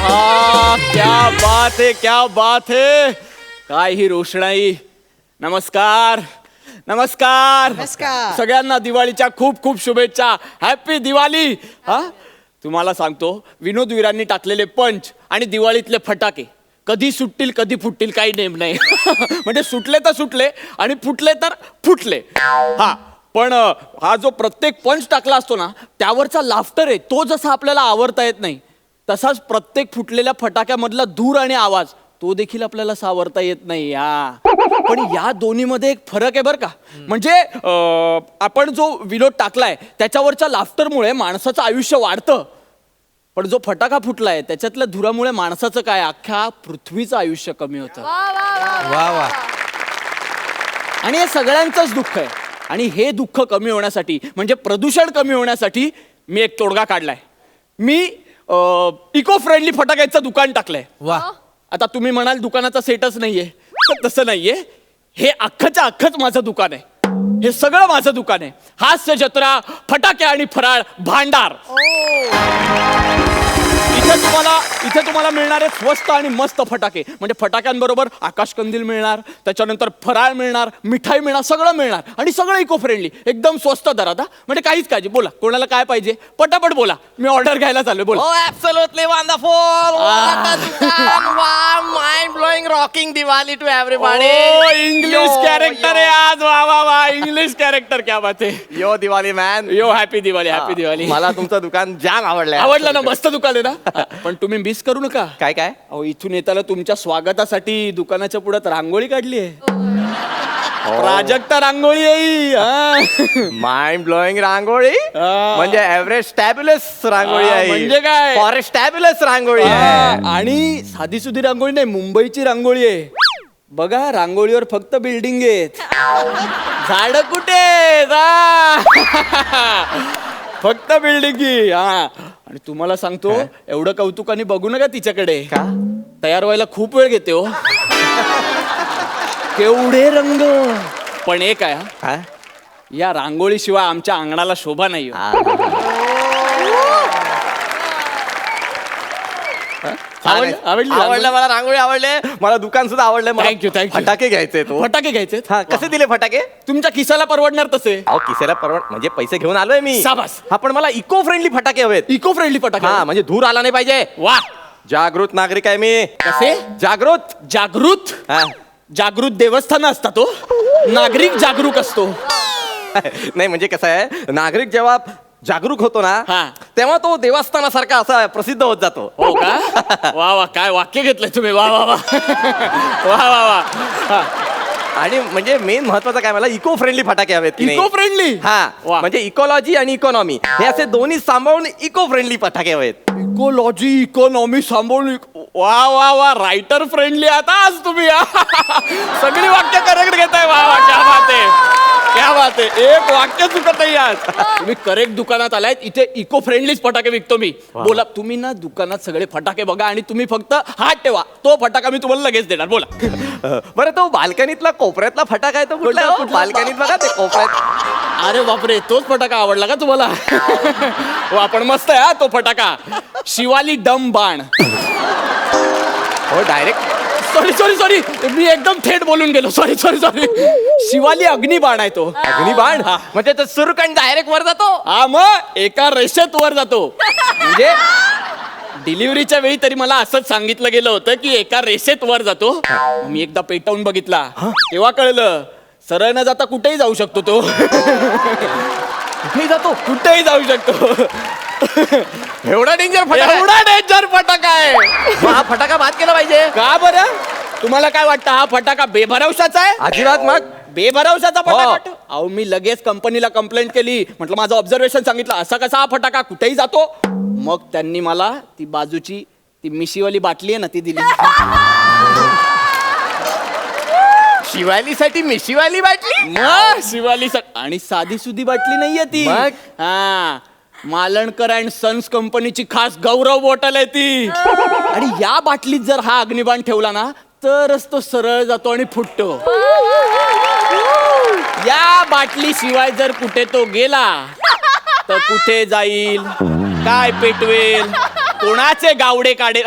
आहा क्या बात है क्या बात है। काय ही रोषणाई। नमस्कार नमस्कार। नमस्कार. सगळ्यांना दिवाळीच्या खूप खूप शुभेच्छा. हॅपी दिवाळी. हा? तुम्हाला सांगतो विनोद वीरांनी टाकलेले पंच आणि दिवाळीतले फटाके. कधी सुटतील कधी फुटतील काही नेम नाही. म्हणजे सुटले तर सुटले आणि फुटले तर फुटले. हा पण अ, हा जो प्रत्येक पंच टाकला असतो ना त्यावरचा लाफ्टर आहे. तो जसा आपल्याला आवडता येत नाही. तसाच प्रत्येक फुटलेल्या फटाक्यामधला धूर आणि आवाज तो देखील आपल्याला सावरता येत नाही या पण या दोन्हीमध्ये एक फरक आहे बरं का. म्हणजे अं, आपण जो विनोद टाकलाय त्याच्यावरच्या लाफ्टरमुळे माणसाचं आयुष्य वाढतं. पण जो फटाका फुटलाय त्याच्यातल्या धुरामुळे माणसाचं काय? अख्ख्या पृथ्वीचं आयुष्य कमी होतं. वा. वा. आणि हे सगळ्यांचंच दुःख आहे. आणि हे दुःख कमी होण्यासाठी म्हणजे प्रदूषण कमी होण्यासाठी मी एक तोडगा काढलाय. मी इको फ्रेंडली फटाक्याचं दुकान टाकलंय. वा. आता तुम्ही म्हणाल दुकानाचा सेटच नाहीये. तर तसं नाहीये. हे अख्खच्या अख्खच माझं दुकान आहे. हे सगळं माझं दुकान आहे. हास्य जत्रा फटाके आणि फराळ भांडार. इथे तुम्हाला इथे तुम्हाला मिळणारे स्वस्त आणि मस्त फटाके. म्हणजे फटाक्यांबरोबर आकाशकंदील मिळणार त्याच्यानंतर फराळ मिळणार मिठाई मिळणार सगळं मिळणार. आणि सगळं इको फ्रेंडली एकदम स्वस्त दरात हा. म्हणजे काहीच काळजी बोला. कोणाला काय पाहिजे? पटापट बोला. मी ऑर्डर घ्यायला चालू बोला. Oh, absolutely wonderful! What a dukan! Wow, mind blowing, rocking Diwali to everybody. English Yo, character yo. आहे आज. वा वा वा. इंग्लिश कॅरेक्टर क्या बात आहे. Yo Diwali man yo happy Diwali happy Diwali. मला तुमचं दुकान जाम आवडलंय आवडलं ना? मस्त दुकान आहे ना? पण तुम्ही मिस करू नका काय काय अहो इथून येताना तुमच्या स्वागतासाठी दुकानाच्या पुढ्यात रांगोळी काढली आहे प्राजक्ता रांगोळी आहे ही, हा. माइंड ब्लोईंग रांगोळी हा. म्हणजे एव्हरेस्ट टॅब्युलस रांगोळी हा, आहे म्हणजे काय? फॉरेस्ट टॅब्युलस रांगोळी आहे हा, आणि साधी सुधी रांगोळी नाही मुंबईची रांगोळी आहे बघा रांगोळीवर फक्त बिल्डिंग आहेत झाड कुठे आहेत? हा. फक्त बिल्डिंग हा आणि तुम्हाला सांगतो एवढं कौतुकाने बघू नका तिच्याकडे. का? तयार व्हायला खूप वेळ घेते हो. केवढे रंग. पण एक आहे हा, हा? या रांगोळीशिवाय आमच्या अंगणाला शोभा नाही हो. आवडली? आवडली? आवडलं मला रांगोळी आवडले मला दुकान सुद्धा आवडलं. मला Thank you, thank you. फटाके घ्यायचे तो फटाके घ्यायचे हा कसे दिले फटाके? तुमच्या खिसाला परवडणार तसे. अहो किसेला परवड म्हणजे पैसे घेऊन आलोय मी. शाबास. हा पण मला इको फ्रेंडली फटाके हवेत. इको फ्रेंडली फटाके हा म्हणजे धूर आला नाही पाहिजे. वा. जागृत नागरिक आहे मी. कसे? जागृत. जागृत? हा. जागृत देवस्थान असतात तो नागरिक जागरूक असतो. नाही म्हणजे कसं आहे? नागरिक जेव्हा जागरूक होतो हा. ना तेव्हा तो देवस्थानासारखा असा प्रसिद्ध होत जातो. हो का? वा वा काय वाक्य घेतलंय तुम्ही. वा वा वा. वा वा वा. आणि म्हणजे मेन महत्वाचं काय मला इको फ्रेंडली फटाके हवेत की नाही? इको फ्रेंडली हा. वा. म्हणजे इकॉलॉजी आणि इकॉनॉमी हे असे दोन्ही सांभाळून इको फ्रेंडली फटाके हवेत. इकोलॉजी इकॉनॉमी सांभाळून वा वा वा. रायटर फ्रेंडली आता आज तुम्ही. हा. सगळी वाक्य करेक्ट घेताय. वा वा क्या बात आहे. बात आहे एक वाक्य चुकत नाही आज. तुम्ही करेक्ट दुकानात आलाय इथे इको फ्रेंडलीच फटाके विकतो मी. बोला तुम्ही ना दुकानात सगळे फटाके बघा आणि तुम्ही फक्त हात ठेवा. तो फटाका मी तुम्हाला लगेच देणार. बोला. बरं तो बाल्कनीतला कोपऱ्यातला फटाका आहे तो कुठला हो? बाल्कनीत बघा ते कोपऱ्यात. अरे बापरे तोच फटाका आवडला का तुम्हाला? वा पण मस्त आहे हा तो फटाका. शिवाली डम बाण. हो डायरेक्ट सॉरी सॉरी सॉरी मी एकदम थेट बोलून गेलो. सॉरी सॉरी सॉरी शिवाली अग्निबाण आहे तो. अग्निबाण? म्हणजे तो सुरकण डायरेक्ट वर जातो? हा मग एका रेषेत वर जातो. म्हणजे डिलिव्हरीच्या वेळी तरी मला असंच सांगितलं गेलं होतं की एका रेषेत वर जातो. मग मी एकदा पेटावून बघितला. तेव्हा कळलं सरळ न जाता कुठेही जाऊ शकतो तो. कुठेही जातो? कुठेही जाऊ शकतो. एवढा डेंजर फटाका एवढा डेंजर फटाका आहे. मग हा फटाका बाद केला पाहिजे. का बरं? तुम्हाला काय वाटतं हा फटाका बेभरवशाचा आहे? अजिबात मग. बेभरवशाचा हो. फटाका अहो मी लगेच कंपनीला कंप्लेंट केली. म्हटलं माझं ऑब्झर्वेशन सांगितलं. असा कसा हा फटाका? कुठेही जातो. मग त्यांनी मला ती बाजूची ती मिशीवाली बाटली आहे ना ती दिली. शिवालीसाठी मिशिवाली बाटली? मग? शिवाली सा- आणि साधी सुधी बाटली नाहीये ती. मग? हा. मालणकर अँड सन्स कंपनीची खास गौरव बॉटल आहे ती. आणि या बाटलीत जर हा अग्निबाण ठेवला ना तरच तो सरळ जातो आणि फुटतो. या बाटली शिवाय जर कुठे तो गेला तर कुठे जाईल? काय पेटवेल? कोणाचे गावडे काढेल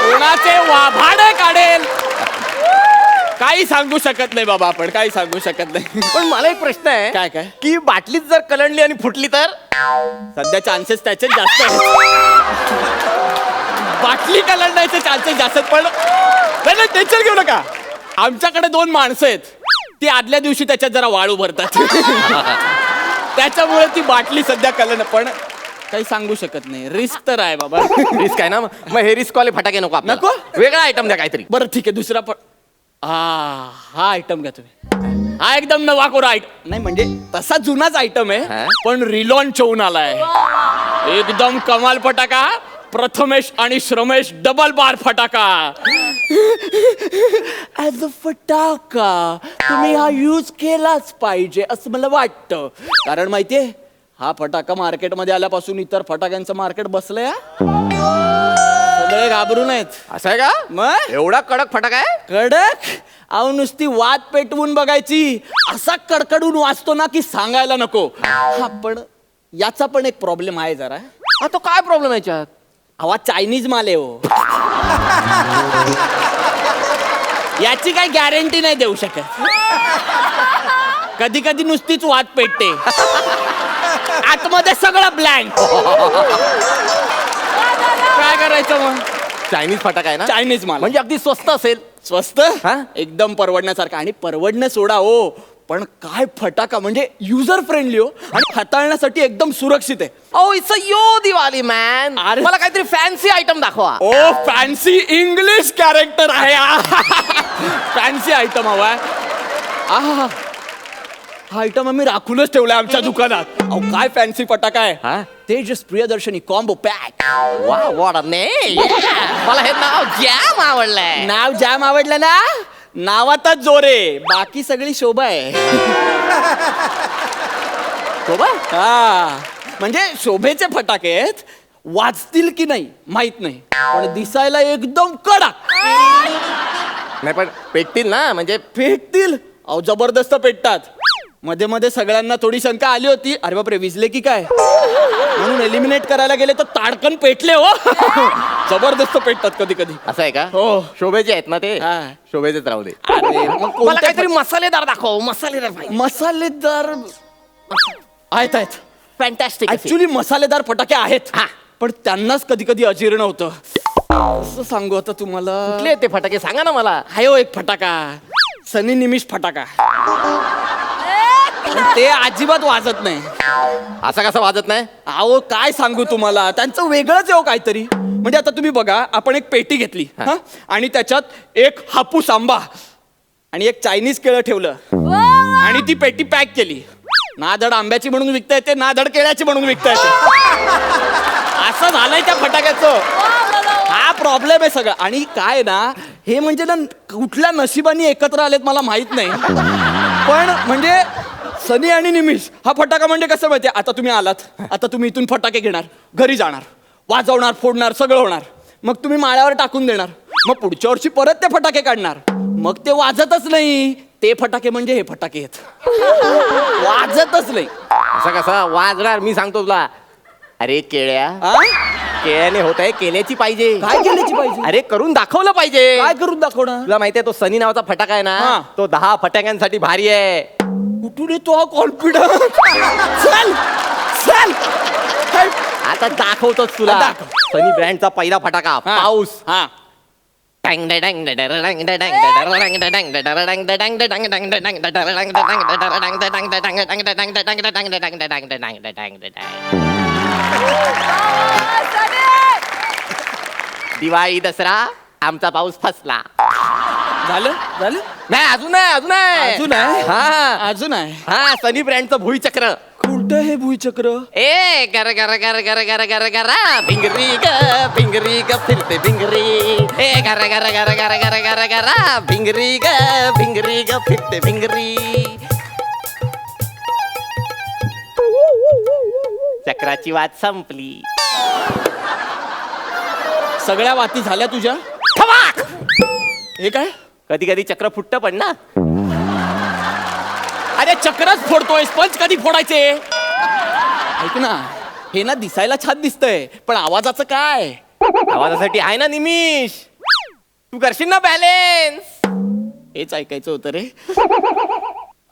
कोणाचे वाभाडे काढेल? काही सांगू शकत नाही बाबा आपण काही सांगू शकत नाही. पण मला एक प्रश्न आहे काय, काय? की बाटलीत जर कलंडली आणि फुटली तर? सध्या चान्सेस त्याचे जास्त आहेत. बाटली कलंडायचे चान्सेस जास्त आहेत, पण नाही नाही टेन्शन घेऊ नका. आमच्याकडे दोन माणसं आहेत. ती आदल्या दिवशी त्याच्यात जरा वाळू भरतात. त्याच्यामुळे ती बाटली सध्या कलन पण काही सांगू शकत नाही. रिस्क तर आहे बाबा. रिस्क आहे ना? मग हे रिस्क वाले फटाके नको आपल्याला. नको? वेगळा आयटम द्या काहीतरी. बरं ठीक आहे. दुसरा पण हा हा आयटम घ्या तुम्ही. हा एकदम नवा कोरा आयटम नाही म्हणजे तसा जुनाच आयटम आहे? पण रिलॉन्च होऊन आलाय. एकदम कमाल फटाका. प्रथमेश आणि श्रमेश डबल बार फटाका. ऍज अ फटाका तुम्ही हा यूज केलाच पाहिजे असं मला वाटतं. कारण माहितीये हा फटाका मार्केटमध्ये आल्यापासून इतर फटाक्यांचं मार्केट बसलंय. सगळे घाबरून आहेत. असं आहे का? मग? एवढा कडक फटाका आहे? कडक? अहो नुसती वात पेटवून बघायची. असा कडकडून वाचतो ना की सांगायला नको. हा पण याचा पण एक प्रॉब्लेम आहे जरा. हा तो काय प्रॉब्लेम आहे याच्यात? हवा चायनीज माल आहे हो. याची काही गॅरंटी नाही देऊ शकत. कधी कधी नुसतीच वात पेटते. आतमध्ये सगळं ब्लँक काय करायचं मग? चायनीज फटाका आहे ना? चायनीज माल. म्हणजे अगदी स्वस्त असेल. स्वस्त? हा? एकदम परवडण्यासारखं. आणि परवडणं सोडा हो. पण काय फटाका म्हणजे युजर फ्रेंडली हो. आणि हाताळण्यासाठी एकदम सुरक्षित आहे. ओ it's a yo Diwali man अरे. मला काहीतरी फॅन्सी आयटम दाखवा. ओ फॅन्सी इंग्लिश कॅरेक्टर आहे फॅन्सी आयटम हवाय आहा हा आयटम आम्ही राखूनच ठेवलाय आमच्या दुकानात. अहो काय फॅन्सी फटाका हा? तेजस प्रियदर्शनी कॉम्बो पॅक वा वॉट मला हे नाव जॅम आवडलंय नाव जाम आवडलं ना नावातच जोरे बाकी सगळी शोभा आहे शोभा हा म्हणजे शोभेचे फटाके आहेत वाजतील की नाही माहीत नाही पण दिसायला एकदम कडक नाही पण पेटतील ना म्हणजे पेटतील अहो जबरदस्त पेटतात मध्ये मध्ये सगळ्यांना थोडी शंका आली होती अरे बापरे विजले की काय म्हणून एलिमिनेट करायला गेले तर ताडकन पेटले हो. जबरदस्त पेटतात कधी कधी असं आहे का? हो. शोभेचे आहेत ना ते? हा. शोभेचेच राहू दे. अरे मग मला कोणते काहीतरी मसालेदार दाखव मसालेदार पाहिजे. मसालेदार आहेत आहेत. फॅन्टॅस्टिक ऍक्च्युली मसालेदार फटाके आहेत. हा. पण त्यांनाच कधी कधी अजीर्ण होतं. कसं सांगू आता तुम्हाला? कुठले आहेत ते फटाके? सांगा ना मला. आहे हो एक फटाका. सनी निमिष फटाका. पण ते अजिबात वाजत नाही. असं कसं वाजत नाही? अहो काय सांगू तुम्हाला? त्यांचं वेगळंच आहे हो काहीतरी. म्हणजे आता तुम्ही बघा आपण एक पेटी घेतली हा. आणि त्याच्यात एक हापूस आंबा आणि एक चायनीज केळं ठेवलं. आणि ती पेटी पॅक केली. ना धड आंब्याची म्हणून विकता येते ना धड केळ्याची म्हणून विकता येते. असं झालंय त्या फटाक्याचं. हा प्रॉब्लेम आहे सगळं. आणि काय ना हे म्हणजे ना कुठल्या नशिबाने एकत्र आलेत मला माहीत नाही. पण म्हणजे सनी आणि निमिष हा फटाका म्हणजे कसं माहितीये? आता तुम्ही आलात आता तुम्ही इथून फटाके घेणार घरी जाणार वाजवणार फोडणार सगळं होणार. मग तुम्ही माळ्यावर टाकून देणार. मग पुढच्या वर्षी परत ते फटाके काढणार. मग ते वाजतच नाही. ते फटाके म्हणजे हे फटाके आहेत. वाजतच नाही. असं कसं? वाजणार मी सांगतो तुला. अरे केळ्या आ? केळ्याने होत आहे केल्याची पाहिजे. काय केल्याची पाहिजे? अरे करून दाखवलं पाहिजे. काय करून दाखवणार? तुला माहितीये तो सनी नावाचा फटाका आहे हा. ना तो दहा फटाक्यांसाठी भारी आहे. कुठून येतो हा कॉन्फिडन्स चल चल. चल. आता दाखवतोच तुला. दाखव. सनी ब्रँडचा पहिला फटाका हा. पाऊस. हा. दिवाळी दसरा आमचा पाऊस फसला. झालं झालं नाही अजून आहे अजून आहे अजून आहे हा अजून आहे हा सनी ब्रँडचं भुईचक्र कुठं हे भुईचक्र ए गर गर गर गर गर गर गरा भिंगरी ग भिंगरी ग फिरते भिंगरी ए गर गर गर गर गर गर गरा भिंगरी ग भिंगरी ग फिरते भिंगरी चक्राची वाट संपली सगळ्या वाती झाल्या तुझ्या ठवाक हे काय कधी कधी चक्र फुटत पण ना. अरे चक्रच फोडतोय स्पंज कधी फोडायचे? ऐक ना हे ना दिसायला छान दिसतंय पण आवाजाचं काय? आवाजासाठी आहे ना निमिष. तू करशील ना बॅलेन्स हेच ऐकायचं होतं रे.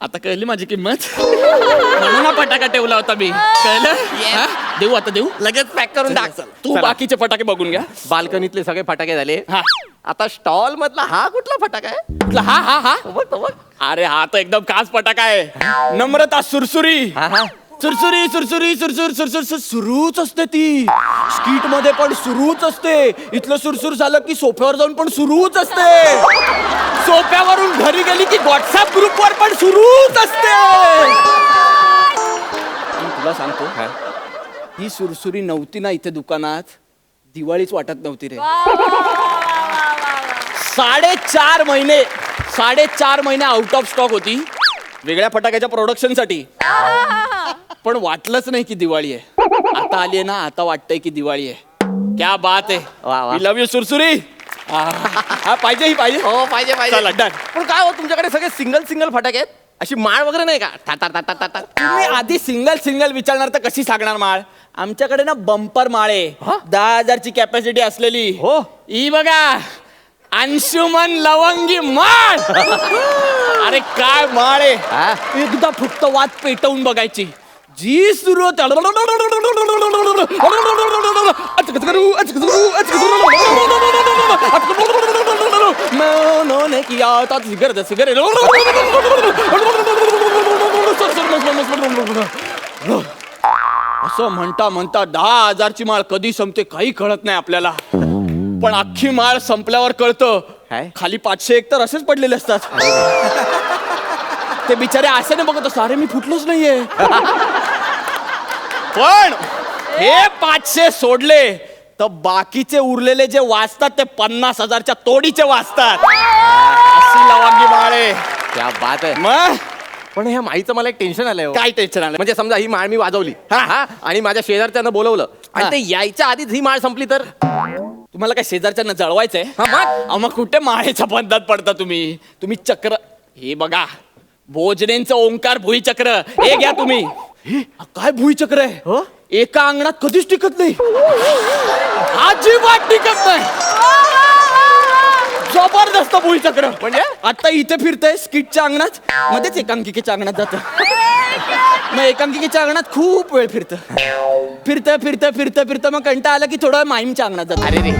आता कळली माझी किंमत? म्हणून हा फटाका ठेवला होता मी. कळलं? हा? देऊ आता देऊ? लगेच पॅक करून टाक. तू बाकीचे फटाके बघून घ्या. बाल्कनीतले सगळे फटाके झाले. हा. आता स्टॉल मधला हा कुठला फटाका आहे? हा हा हा. तो बघ, तो बघ. अरे हा तर एकदम खास फटाका आहे. नम्रता सुरसुरी. हा हा. सुरसुरी सुरसुरी सुरसुर सुरसुर सुर सुरूच असते ती. स्कीटमध्ये पण सुरूच असते. इथलं सुरसुर झालं की सोफ्यावर जाऊन पण सुरूच असते. सोफ्यावरून घरी गेली की व्हॉट्सअप ग्रुपवर पण सुरूच असते. मी तुला सांगतो ही. सुरसुरी नव्हती ना इथे दुकानात. दिवाळीच वाटत नव्हती रे. साडेचार महिने साडेचार महिने आउट ऑफ स्टॉक होती. वेगळ्या फटाक्याच्या प्रोडक्शनसाठी पण वाटलंच नाही की दिवाळी आहे. आता आली आहे ना आता वाटतंय की दिवाळी आहे. क्या बात आहे. वा, वा. लव यू सुरसुरी. हा, हा पाहिजे ही पाहिजे. हो पाहिजे पाहिजे. done. पण काय हो तुमच्याकडे सगळे सिंगल सिंगल फटाके आहेत? अशी माळ वगैरे नाही का? टा टा टा टा टा टा. तुम्ही आधी सिंगल सिंगल विचारणार तर कशी सांगणार माळ? आमच्याकडे ना बंपर माळ आहे. दहा हजारची कॅपॅसिटी असलेली. हो. ही बघा. अंशुमन लवंगी माळ अरे काय माळ आहे? एकदा फक्त वाद पेटवून बघायची. जी सुरू असं म्हणता म्हणता दहा हजारची माळ कधी संपते काही कळत नाही आपल्याला. पण अख्खी माळ संपल्यावर कळतं काय? खाली पाचशे एक तर असेच पडलेले असतात ते बिचारे असे नाही बघत असतात अरे मी फुटलोच नाहीये पण हे पाचशे सोडले तर बाकीचे उरलेले जे वाचतात ते पन्नास हजारच्या तोडीचे वाचतात अशी लवांगी माळे क्या बात आहे मग पण ह्या माईचं मला एक टेन्शन आलंय हो. काय टेन्शन आलं म्हणजे समजा ही माळ मी वाजवली हा. हा आणि माझ्या शेजारच्यानं बोलवलं आणि हा. ते यायच्या आधीच ही माळ संपली तर तुम्हाला काय शेजारच्यांना जळवायचंय? हा मग? कुठे माळेच्या बंधात पडता तुम्ही? तुम्ही चक्र हे बघा भोजनेंचं ओंकार भुईचक्र. हे घ्या तुम्ही. हे, काय भुईचक्र आहे? एका अंगणात कधीच टिकत नाही. अजिबात टिकत नाही. जबरदस्त भुईचक्र. म्हणजे? आता इथे फिरतंय स्किटच्या अंगणात मध्येच एकांकिकेच्या अंगणात जात. मग एकांकिकेच्या अंगणात खूप वेळ फिरतं. फिरतं फिरतं फिरतं फिरतं. मग कंटा आला की थोडं माईमच्या अंगणात जात. अरे रे.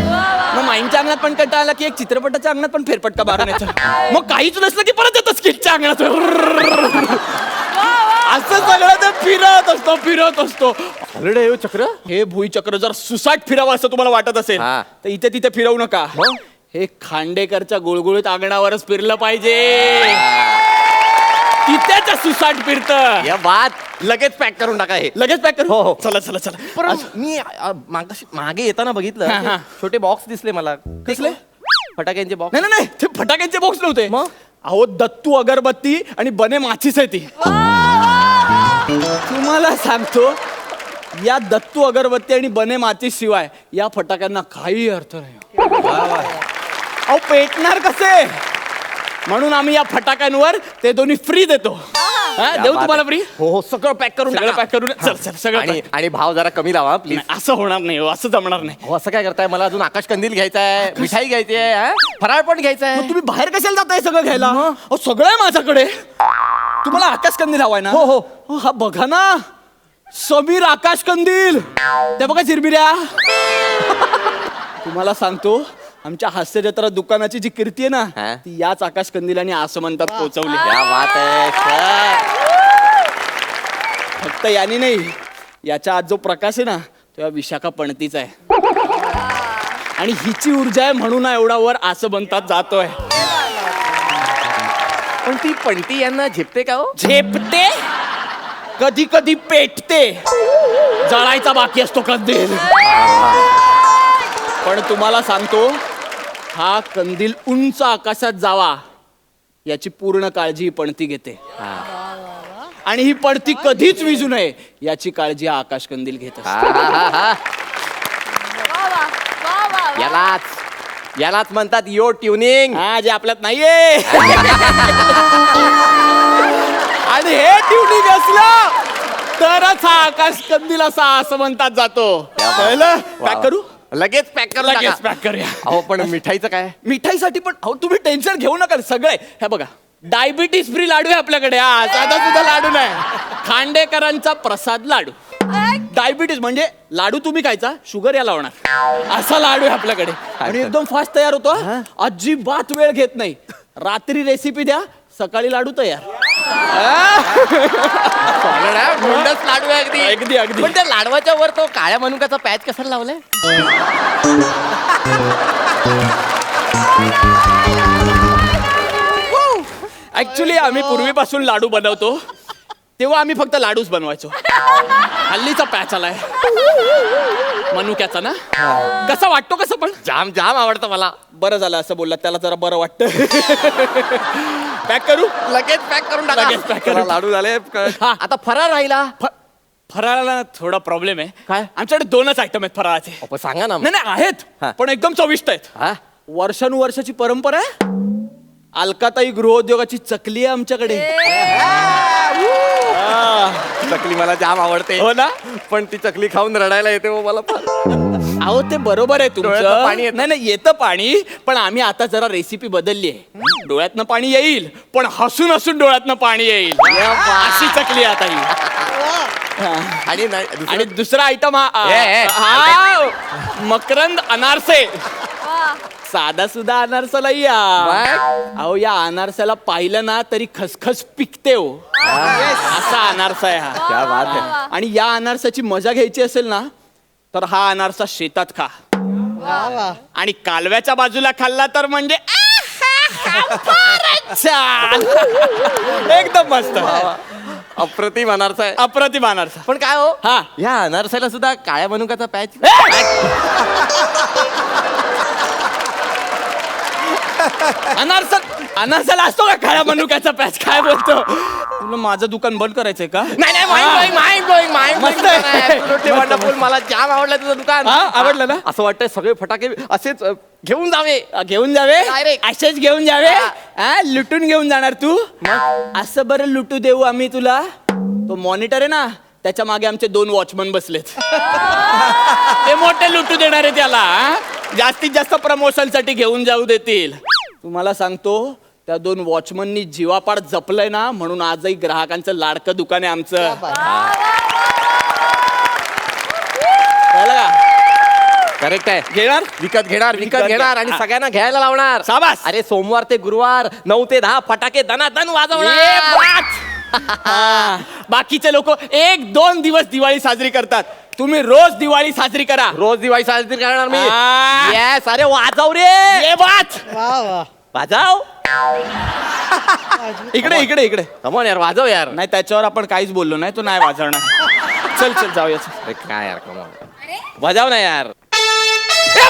मग माईमच्या अंगणात पण कंटाळा आला की एक चित्रपटाच्या अंगणात पण फेरपटका मारून येतो. मग काहीच नसलं की परत येतं स्किटच्या अंगणात असं सगळं ते फिरत असतो फिरत असतो. हो चक्र? हे भुईचक्र जर सुसाट फिरावं असं तुम्हाला वाटत असेल हा. तर इथे तिथे फिरवू नका. हे खांडेकरच्या गुळगुळीत आंगणावरच फिरलं पाहिजे. तिथेच सुसाट फिरत. या बात लगेच पॅक करून टाका हे. लगेच पॅक हो, हो. कर चला चला चला. पण असं- मी अ, मागाशी मागे येताना बघितलं हा, हा. ते छोटे बॉक्स दिसले मला. कसले? फटाक्यांचे बॉक्स नाही नाही नाही. ते फटाक्यांचे बॉक्स नव्हते. मग? अहो दत्तू अगरबत्ती आणि बने माचीस आहे ती. तुम्हाला सांगतो या दत्तू अगरबत्ती आणि बने माचीस शिवाय या फटाक्यांना काही अर्थ नाही. अहो पेटणार कसे? म्हणून आम्ही या फटाक्यांवर ते दोन्ही फ्री देतो. हा, देऊ तुम्हाला फ्री हो हो सगळं पॅक करून सगळं टाका. पॅक करून चल चल सगळं आणि pack. आणि भाव जरा कमी लावा प्लीज नाही, असं होणार नाही हो, असं जमणार नाही. हो असं काय करताय? मला अजून आकाश कंदील घ्यायचा आहे मिठाई घ्यायची आहे हा? फराळ पण घ्यायचा मग आहे तुम्ही बाहेर कशाला जाताय सगळं घ्यायला? अहो सगळं आहे माझ्याकडे. तुम्हाला आकाश कंदील हवाय ना? हो, हो. अहो, हा बघा ना. समीर आकाश कंदील. ते बघा चिरबिऱ्या तुम्हाला सांगतो आमच्या हास्य जत्रा दुकानाची जी कीर्ती आहे ना? ती याच आकाश कंदिलांनी आसमंतात पोहोचवली. क्या बात आहे सर. फक्त याने नाही याच्या आज जो प्रकाश आहे ना तो या विशाखा पणतीचा आहे. आणि हिची ऊर्जा आहे म्हणून हा एवढा वर आसमंतात जातोय. पण ती पणती यांना झेपते का हो? झेपते? कधी कधी पेटते. जळायचा बाकी असतो कंदील पण तुम्हाला सांगतो हा कंदील उंच आकाशात जावा याची पूर्ण काळजी ही पणती घेते. आणि ही पणती कधीच विजू नये याची काळजी हा आकाश कंदील घेत असतो. यालाच यालाच म्हणतात यो ट्युनिंग. हा जे आपल्यात नाहीये. आणि हे ट्युनिंग असलं तरच हा आकाश कंदील असा असं म्हणतात जातो. कळलं? पॅक करू? लगेच पॅक करून लगेच. पॅक करूया. अहो पण मिठाईचं काय? मिठाईसाठी पण अहो तुम्ही टेन्शन घेऊ नका सगळे. हे बघा. डायबिटीस फ्री लाडू आहे आपल्याकडे. हा साधा सुद्धा लाडू नाही. खांडेकरांचा प्रसाद लाडू. डायबिटीस म्हणजे लाडू तुम्ही खायचा शुगर याला होणार. असा लाडू आहे आपल्याकडे. आणि एकदम फास्ट तयार होतो हा. अजिबात वेळ घेत नाही. रात्री रेसिपी द्या सकाळी लाडू तयार. मुंडच लाडू आहे अगदी. अगदी, अगदी. पण त्या लाडवाच्या वर तो काळ्या मनुकाचा पॅच कशाला लावलाय? ऍक्च्युली आम्ही पूर्वीपासून लाडू बनवतो. तेव्हा आम्ही फक्त लाडूच बनवायचो. हल्लीचा पॅच आलाय. मनुक्याचा ना? कसा वाटतो कसं पण? जाम जाम आवडतं मला. बरं झालं असं बोलला त्याला जरा बरं वाटतं. पॅक करू? लगेच पॅक करून टाका. लगेच pack करून. चला, लाडू झाले हा. आता फरार राहिला. फ- फराळाला थोडा प्रॉब्लेम आहे. काय? आमच्याकडे दोनच आयटम आहेत फराळाचे. सांगा ना नाही नाही आहेत. हा. पण एकदम चविष्ट आहेत. हा? वर्षानुवर्षाची परंपरा आहे. अलकाताई गृहोद्योगाची चकली आहे आमच्याकडे. चकली मला जाम आवडते. हो ना? पण ती चकली खाऊन रडायला येते हो मला फार अहो ते बरोबर आहे डोळ्यातनं तुमचं पाणी येतं. नाही नाही येतं पाणी पण आम्ही आता जरा रेसिपी बदलली आहे. डोळ्यातनं पाणी येईल पण हसून हसून डोळ्यातनं पाणी येईल. अशी चकली आता ही. आणि नाही दुसरं- आणि दुसरा आयटम हा ए, ए. हा मकरंद अनारसे. साधा सुद्धा अनारसाला या मग? अहो या अनारसाला पाहिलं ना तरी खसखस पिकते हो. असा अनारसा आहे हा. क्या बात आहे. आणि या अनारसाची मजा घ्यायची असेल ना तर हा अनारसा शेतात खा. आणि कालव्याच्या बाजूला खाल्ला तर म्हणजे छान. एकदम मस्त. अप्रतिम अनारस आहे. अप्रतिम अनारसा. पण काय हो? हा. या अनारसाला सुद्धा काळ्या मनुकाचा पॅच? अनारसा अनारसाला असतो का काळ्या मनुक्याचा पॅच? काय बोलतो? तुला माझं दुकान बंद करायचंय का? नाही नाही माइंड ब्लोईंग माइंड मस्त आहे. वंडरफुल मला जाम आवडलं तुझं दुकान. हा, आवडलं ना? असं वाटतंय सगळे फटाके असेच अ, घेऊन जावे. अ, घेऊन जावे? Direct. असेच घेऊन जावे? हा. हा, लुटून घेऊन जाणार तू? असं बरं लुटू देऊ आम्ही तुला. तो मॉनिटर आहे ना त्याच्यामागे आमचे दोन वॉचमन बसलेत. ते मोठे लुटू देणार आहे त्याला हा? जास्तीत जास्त प्रमोशनसाठी घेऊन जाऊ देतील. तुम्हाला सांगतो त्या दोन वॉचमननी जीवापाड जपलंय ना म्हणून आजही ग्राहकांचं लाडकं दुकान आहे आमचं. कळलं का? करेक्ट आहे. घेणार? विकत घेणार विकत घेणार आणि. सगळ्यांना घ्यायला लावणार. शाबास. अरे सोमवार ते गुरुवार नऊ ते दहा फटाके दनादन वाजवणार. बाकीचे लोक एक दोन दिवस दिवाळी साजरी करतात. तुम्ही रोज दिवाळी साजरी करा. रोज दिवाळी साजरी करणार मी. आ. येस अरे वाजव रे. ये बात वाजव. इकडे इकडे इकडे. कमॉन यार वाजव यार. नाही त्याच्यावर आपण काहीच बोललो नाही तो नाही वाजवणार. चल चल जाऊया. चल. अरे काय यार कमॉन वाजव ना यार. ए.